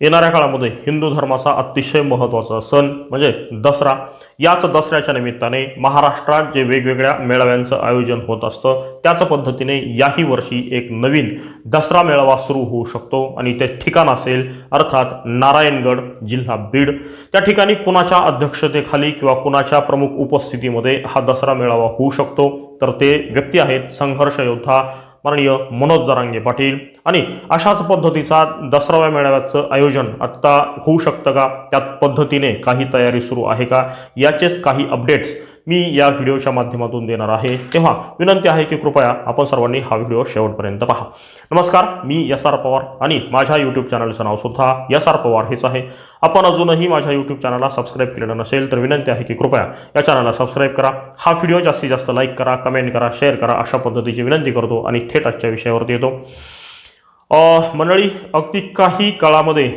येणाऱ्या काळामध्ये हिंदू धर्माचा अतिशय महत्त्वाचा सण म्हणजे दसरा याच दसऱ्याच्या निमित्ताने महाराष्ट्रात जे वेगवेगळ्या मेळाव्यांचं आयोजन होत असतं त्याच पद्धतीने याही वर्षी एक नवीन दसरा मेळावा सुरू होऊ शकतो. आणि ते ठिकाण असेल अर्थात नारायणगड जिल्हा बीड. त्या ठिकाणी कुणाच्या अध्यक्षतेखाली किंवा कुणाच्या प्रमुख उपस्थितीमध्ये हा दसरा मेळावा होऊ शकतो? तर ते व्यक्ती आहेत संघर्ष योद्धा माननीय मनोज जरांगे पाटील. आणि अशाच पद्धतीचा दसराव्या मेळाव्याचं आयोजन आत्ता होऊ शकतं का? त्यात पद्धतीने काही तयारी सुरू आहे का? याचेच काही अपडेट्स मी या व्हिडिओच्या माध्यमातून देणार आहे. तेव्हा विनंती आहे की कृपया आपण सर्वांनी हा व्हिडिओ शेवटपर्यंत पहा. नमस्कार मी एस आर पवार आणि माझ्या यूट्यूब चॅनलचं नाव सुद्धा एस आर पवार हेच आहे. आपण अजूनही माझ्या यूट्यूब चॅनलला सबस्क्राईब केलेलं नसेल तर विनंती आहे की कृपया या चॅनलला सबस्क्राईब करा. हा व्हिडिओ जास्तीत जास्त लाईक करा कमेंट करा शेअर करा अशा पद्धतीची विनंती करतो आणि थेट आजच्या विषयावरती येतो. मंडळी अगदी काही काळामध्ये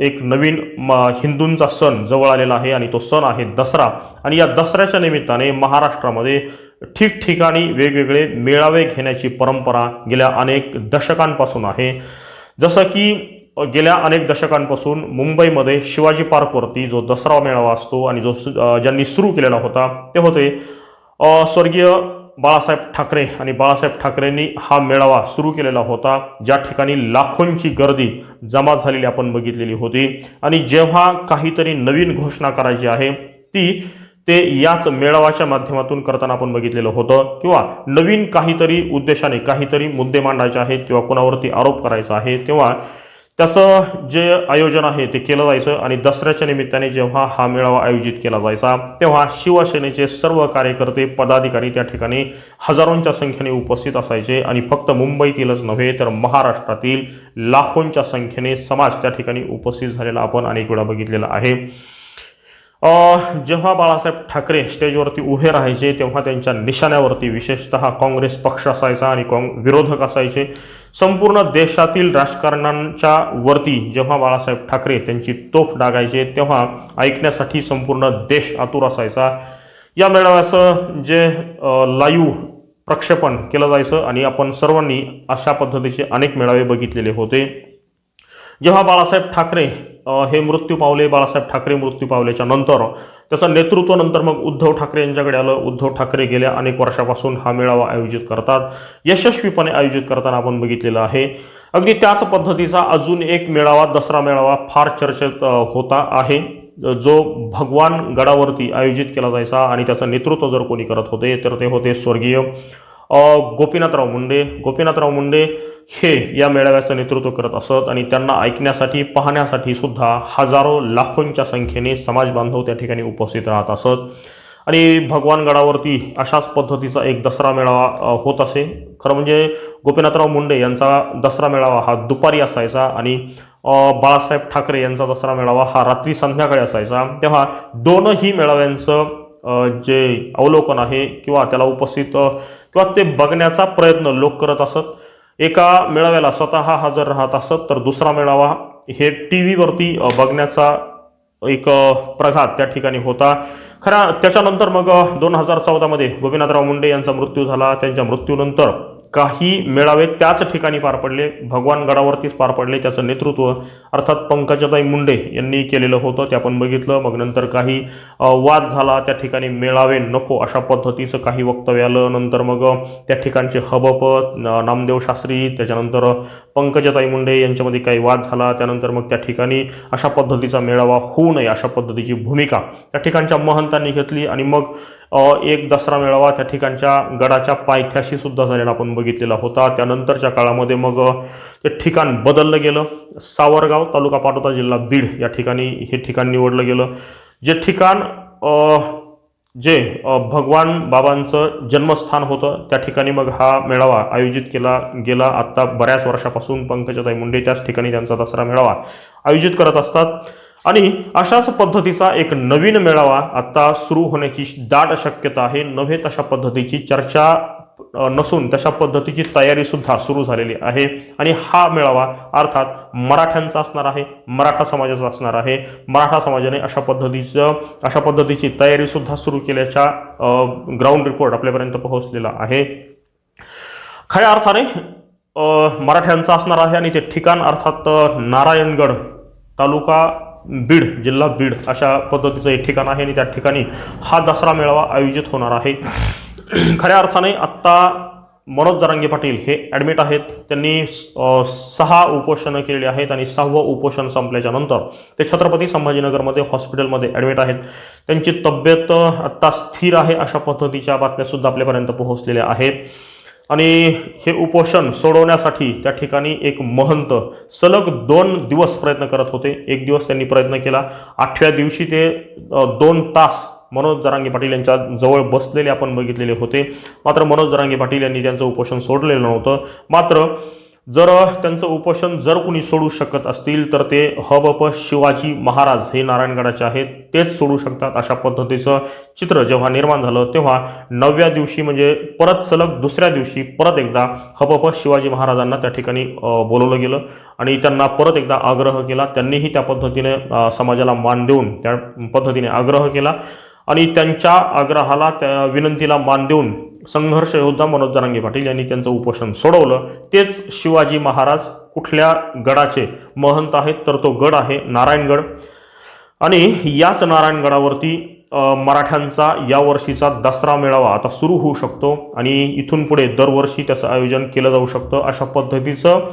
एक नवीन म, हिंदूंचा सण जवळ आलेला आहे आणि तो सण आहे दसरा. आणि या दसऱ्याच्या निमित्ताने महाराष्ट्रामध्ये ठिकठिकाणी वेगवेगळे मेळावे घेण्याची परंपरा गेल्या अनेक दशकांपासून आहे. जसं की गेल्या अनेक दशकांपासून मुंबईमध्ये शिवाजी पार्कवरती जो दसरा मेळावा असतो आणि जो सु- ज्यांनी सुरू केलेला होता ते होते स्वर्गीय बाळासाहेब ठाकरे आणि बाळासाहेब ठाकरेंनी हा मेळावा सुरू केलेला होता. ज्या ठिकाणी लाखोंची गर्दी जमा झालेली आपण बघितलेली होती. आणि जेव्हा काहीतरी नवीन घोषणा करायची आहे ती ते याच मेळाव्याच्या माध्यमातून करताना आपण बघितलेलं होतं. किंवा नवीन काहीतरी उद्देशाने काहीतरी मुद्दे मांडायचे आहेत किंवा कोणावरती आरोप करायचा आहे तेव्हा त्याचं जे आयोजन आहे ते केलं जायचं आणि दसऱ्याच्या निमित्ताने जेव्हा हा मेळावा आयोजित केला जायचा तेव्हा शिवसेनेचे सर्व कार्यकर्ते पदाधिकारी त्या ठिकाणी हजारोंच्या संख्येने उपस्थित असायचे आणि फक्त मुंबईतीलच नव्हे तर महाराष्ट्रातील लाखोंच्या संख्येने समाज त्या ठिकाणी उपस्थित झालेला आपण अनेक वेळा बघितलेला आहे. जेव्हा बाळासाहेब ठाकरे स्टेजवरती उभे राहायचे तेव्हा त्यांच्या निशाण्यावरती विशेषतः काँग्रेस पक्ष असायचा आणि काँग विरोधक असायचे. संपूर्ण देशातील राजकारणांच्या वरती जेव्हा बाळासाहेब ठाकरे त्यांची तोफ डागायचे तेव्हा ऐकण्यासाठी संपूर्ण देश आतुर असायचा. या मेळाव्याचं जे लाईव्ह प्रक्षेपण केलं जायचं आणि आपण सर्वांनी अशा पद्धतीचे अनेक मेळावे बघितलेले होते. जेव्हा बाळासाहेब ठाकरे हे मृत्यू पावले बाळासाहेब ठाकरे मृत्यू पावल्याच्या नंतर त्याचं नेतृत्व नंतर मग उद्धव ठाकरे यांच्याकडे आलं. उद्धव ठाकरे गेल्या अनेक वर्षापासून हा मेळावा आयोजित करतात. यशस्वीपणे आयोजित करताना आपण बघितलेलं आहे. अगदी त्याच पद्धतीचा अजून एक मेळावा दसरा मेळावा फार चर्चेत होता आहे. जो भगवान गडावरती आयोजित केला जायचा आणि त्याचं नेतृत्व जर कोणी करत होते तर ते होते स्वर्गीय गोपीनाथराव मुंडे. गोपीनाथराव मुंडे हे या मेळाव्याचं नेतृत्व करत असत आणि त्यांना ऐकण्यासाठी पाहण्यासाठी सुद्धा हजारो लाखोंच्या संख्येने समाज बांधव त्या ठिकाणी उपस्थित राहत असत. आणि भगवानगडावरती अशाच पद्धतीचा एक दसरा मेळावा होत असे. खरं म्हणजे गोपीनाथराव मुंडे यांचा दसरा मेळावा हा दुपारी असायचा आणि बाळासाहेब ठाकरे यांचा दसरा मेळावा हा रात्री संध्याकाळी असायचा. तेव्हा दोनही मेळाव्यांचं जे अवलोकन आहे किंवा त्याला उपस्थित किंवा ते बघण्याचा प्रयत्न लोक करत असत. एका मेळाव्याला स्वतः हजर राहत असत तर दुसरा मेळावा हे टी व्हीवरती बघण्याचा एक प्रघात त्या ठिकाणी होता. खरा त्याच्यानंतर मग दोन हजार चौदामध्ये गोपीनाथराव मुंडे यांचा मृत्यू झाला. त्यांच्या मृत्यूनंतर काही मेळावे त्याच ठिकाणी पार पडले. भगवान गडावरतीच पार पडले त्याचं नेतृत्व. अर्थात पंकजाताई मुंडे यांनी केलेलं होतं ते आपण बघितलं. मग नंतर काही वाद झाला त्या ठिकाणी मेळावे नको अशा पद्धतीचं काही वक्तव्य आलं. नंतर मग त्या ठिकाणचे हबप नामदेव शास्त्री त्याच्यानंतर पंकजाताई मुंडे यांच्यामध्ये काही वाद झाला. त्यानंतर मग त्या ठिकाणी अशा पद्धतीचा मेळावा होऊ नये अशा पद्धतीची भूमिका त्या ठिकाणच्या महंतांनी घेतली. आणि मग एक दसरा मेळावा त्या ठिकाणच्या गडाच्या पायथ्याशी सुद्धा झालेला आपण बघितलेला होता. त्यानंतरच्या काळामध्ये मग ते ठिकाण बदललं गेलं. सावरगाव तालुका पाटोदा जिल्हा बीड या ठिकाणी हे ठिकाण निवडलं गेलं. जे ठिकाण जे भगवान बाबांचं जन्मस्थान होतं त्या ठिकाणी मग हा मेळावा आयोजित केला गेला. आत्ता बऱ्याच वर्षापासून पंकजाताई मुंडे त्याच ठिकाणी त्यांचा दसरा मेळावा आयोजित करत असतात. आणि अशाच पद्धतीचा एक नवीन मेळावा आता सुरू होण्याची दाट शक्यता आहे. नव्हे तशा पद्धतीची चर्चा नसून तशा पद्धतीची तयारी सुद्धा सुरू झालेली आहे. आणि हा मेळावा अर्थात मराठ्यांचा असणार आहे मराठा समाजाचा असणार आहे. मराठा समाजाने अशा पद्धतीचं अशा पद्धतीची तयारी सुद्धा सुरू केल्याच्या ग्राउंड रिपोर्ट आपल्यापर्यंत पोहोचलेला आहे. खऱ्या अर्थाने मराठ्यांचा असणार आहे आणि ते ठिकाण अर्थात नारायणगड तालुका बीड जिल्हा बीड अशा पद्धतीचं एक ठिकाण आहे आणि त्या ठिकाणी हा दसरा मेळावा आयोजित होणार आहे. खऱ्या अर्थाने आत्ता मनोज जरांगे पाटील हे ॲडमिट आहेत. त्यांनी सहा उपोषणं केलेली आहेत आणि सहावं उपोषण संपल्याच्या नंतर ते छत्रपती संभाजीनगरमध्ये हॉस्पिटलमध्ये ॲडमिट आहेत. त्यांची तब्येत आत्ता स्थिर आहे अशा पद्धतीच्या बातम्यासुद्धा आपल्यापर्यंत पोहोचलेल्या आहेत. आणि हे उपोषण सोडवण्यासाठी त्या ठिकाणी एक महंत सलग दोन दिवस प्रयत्न करत होते. एक दिवस त्यांनी प्रयत्न केला. आठव्या दिवशी ते दोन तास मनोज जरांगे पाटील यांच्या जवळ बसलेले आपण बघितलेले होते. मात्र मनोज जरांगे पाटील यांनी त्यांचं उपोषण सोडलेलं नव्हतं. मात्र जर त्यांचं उपोषण जर कुणी सोडू शकत असतील तर ते हबप शिवाजी महाराज हे नारायणगडाचे आहेत. तेच सोडू शकतात अशा पद्धतीचं चित्र जेव्हा निर्माण झालं तेव्हा नवव्या दिवशी म्हणजे परत सलग दुसऱ्या दिवशी परत एकदा हबप शिवाजी महाराजांना त्या ठिकाणी बोलवलं गेलं आणि त्यांना परत एकदा आग्रह केला. त्यांनीही त्या पद्धतीने समाजाला मान देऊन त्या पद्धतीने आग्रह केला आणि त्यांच्या आग्रहाला त्या विनंतीला मान देऊन संघर्ष योद्धा मनोज जरांगे पाटील यांनी त्यांचं उपोषण सोडवलं. तेच शिवाजी महाराज कुठल्या गडाचे महंत आहेत तर तो गड आहे नारायणगड. आणि याच नारायणगडावरती मराठ्यांचा यावर्षीचा दसरा मेळावा आता सुरू होऊ शकतो. आणि इथून पुढे दरवर्षी त्याचं आयोजन केलं जाऊ शकतं. अशा पद्धतीचं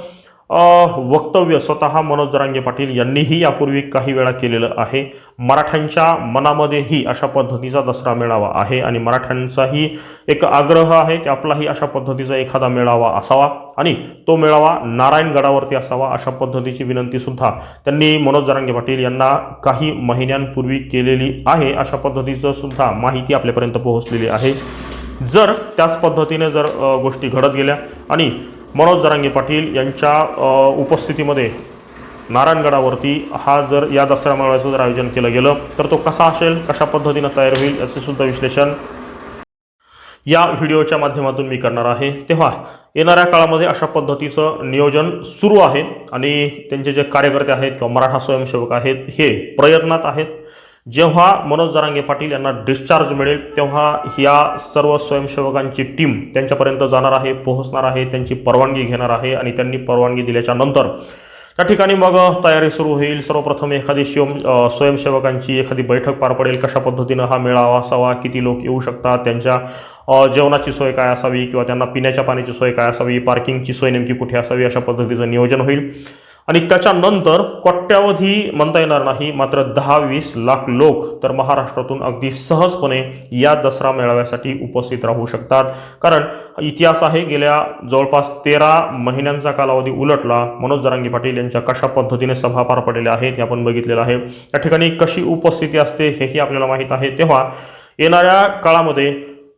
वक्तव्य स्वतः मनोज जरांगे पाटील यांनीही यापूर्वी काही वेळा केलेलं आहे. मराठ्यांच्या मनामध्येही अशा पद्धतीचा दसरा मेळावा आहे आणि मराठ्यांचाही एक आग्रह आहे की आपलाही अशा पद्धतीचा एखादा मेळावा असावा आणि तो मेळावा नारायणगडावरती असावा अशा पद्धतीची विनंतीसुद्धा त्यांनी मनोज जरांगे पाटील यांना काही महिन्यांपूर्वी केलेली आहे. अशा पद्धतीचं सुद्धा माहिती आपल्यापर्यंत पोहोचलेली आहे. जर त्याच पद्धतीने जर गोष्टी घडत गेल्या आणि मनोज जरांगे पाटील यांच्या उपस्थितीमध्ये नारायणगडावरती हा जर या दसरा मेळाव्याचं जर आयोजन केलं गेलं तर तो कसा असेल कशा पद्धतीनं तयार होईल याचं सुद्धा विश्लेषण या व्हिडिओच्या माध्यमातून मी करणार आहे. तेव्हा येणाऱ्या काळामध्ये अशा पद्धतीचं नियोजन सुरू आहे आणि त्यांचे जे कार्यकर्ते आहेत किंवा मराठा स्वयंसेवक आहेत हे प्रयत्नात आहेत. जेव्हा मनोज जरांगे पाटील यांना डिस्चार्ज मिळेल तेव्हा या सर्व स्वयंसेवकांची टीम त्यांच्यापर्यंत जाणार आहे पोहोचणार आहे त्यांची परवानगी घेणार आहे आणि त्यांनी परवानगी दिल्याच्या नंतर त्या ठिकाणी मग तयारी सुरू होईल. सर्वप्रथम एखादी शिव स्वयंसेवकांची एखादी बैठक पार पडेल. कशा पद्धतीनं हा मेळावा असावा किती लोक येऊ शकतात त्यांच्या जेवणाची सोय काय असावी किंवा त्यांना पिण्याच्या पाण्याची सोय काय असावी पार्किंगची सोय नेमकी कुठे असावी अशा पद्धतीचं नियोजन होईल. आणि त्याच्यानंतर कोट्यावधी म्हणता येणार नाही मात्र दहा वीस लाख लोक तर महाराष्ट्रातून अगदी सहजपणे या दसरा मेळाव्यासाठी उपस्थित राहू शकतात. कारण इतिहास आहे गेल्या जवळपास तेरा महिन्यांचा कालावधी उलटला. मनोज जरांगी पाटील यांच्या कशा पद्धतीने सभा पार पडलेल्या आहेत हे आपण बघितलेलं आहे. त्या ठिकाणी कशी उपस्थिती असते हेही आपल्याला माहीत आहे. तेव्हा येणाऱ्या काळामध्ये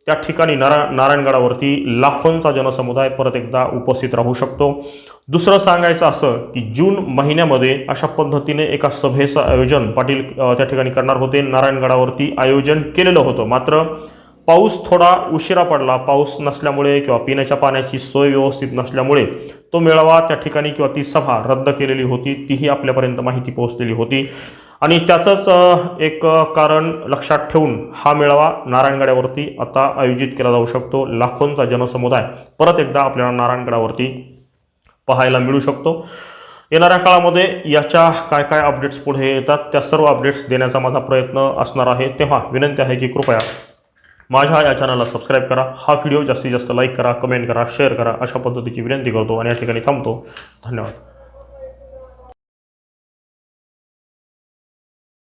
त्या ठिकाणी नारा नारायणगडावरती लाखोंचा जनसमुदाय परत एकदा उपस्थित राहू शकतो. दुसरं सांगायचं असं की जून महिन्यामध्ये अशा पद्धतीने एका सभेचं आयोजन पाटील त्या ठिकाणी करणार होते. नारायणगडावरती आयोजन केलेलं होतं. मात्र पाऊस थोडा उशिरा पडला. पाऊस नसल्यामुळे किंवा पिण्याच्या पाण्याची सोय व्यवस्थित नसल्यामुळे तो मेळावा त्या ठिकाणी किंवा ती सभा रद्द केलेली होती. तीही आपल्यापर्यंत माहिती पोहोचलेली होती. आणि त्याचंच एक कारण लक्षात ठेवून हा मेळावा नारायणगडावरती आता आयोजित केला जाऊ शकतो. लाखोंचा जनसमुदाय परत एकदा आपल्याला नारायणगडावरती पाहायला मिळू शकतो. येणाऱ्या काळामध्ये याच्या काय काय अपडेट्स पुढे येतात त्या सर्व अपडेट्स देण्याचा माझा प्रयत्न असणार आहे. तेव्हा विनंती आहे की कृपया माझ्या या चॅनलला सबस्क्राईब करा. हा व्हिडिओ जास्तीत जास्त लाईक करा कमेंट करा शेअर करा. अशा पद्धतीची विनंती करतो आणि या ठिकाणी थांबतो. धन्यवाद.